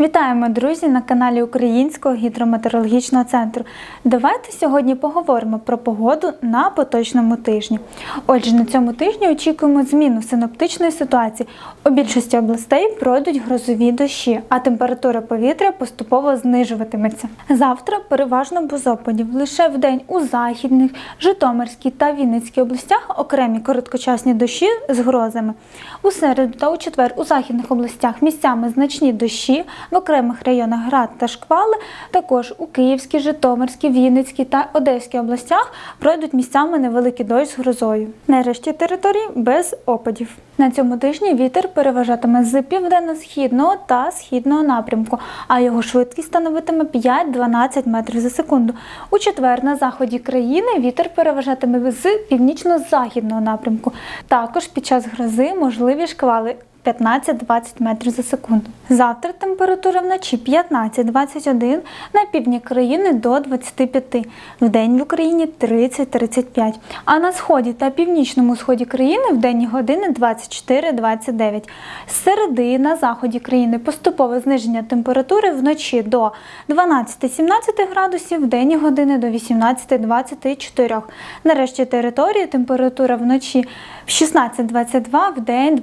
Вітаємо, друзі, на каналі Українського гідрометеорологічного центру. Давайте сьогодні поговоримо про погоду на поточному тижні. Отже, на цьому тижні очікуємо зміну синоптичної ситуації. У більшості областей пройдуть грозові дощі, а температура повітря поступово знижуватиметься. Завтра переважно без опадів. Лише в день у західних, Житомирській та Вінницькій областях окремі короткочасні дощі з грозами. У середу та у четвер у західних областях місцями значні дощі, в окремих районах град та шквали. Також у Київській, Житомирській, Вінницькій та Одеській областях пройдуть місцями невеликий дощ з грозою. Нарешті території без опадів. На цьому тижні вітер переважатиме з південно-східного та східного напрямку, а його швидкість становитиме 5-12 метрів за секунду. У четвер на заході країни вітер переважатиме з північно-західного напрямку. Також під час грози можливі шквали 15-20 метрів за секунду. Завтра температура вночі 15-21, на півдні країни до 25, в день в Україні 30-35, а на сході та північному сході країни в денні години 24-29. З середи на заході країни поступове зниження температури вночі до 12-17 градусів, в денні години до 18-24. Нарешті території температура вночі в 16-22, в день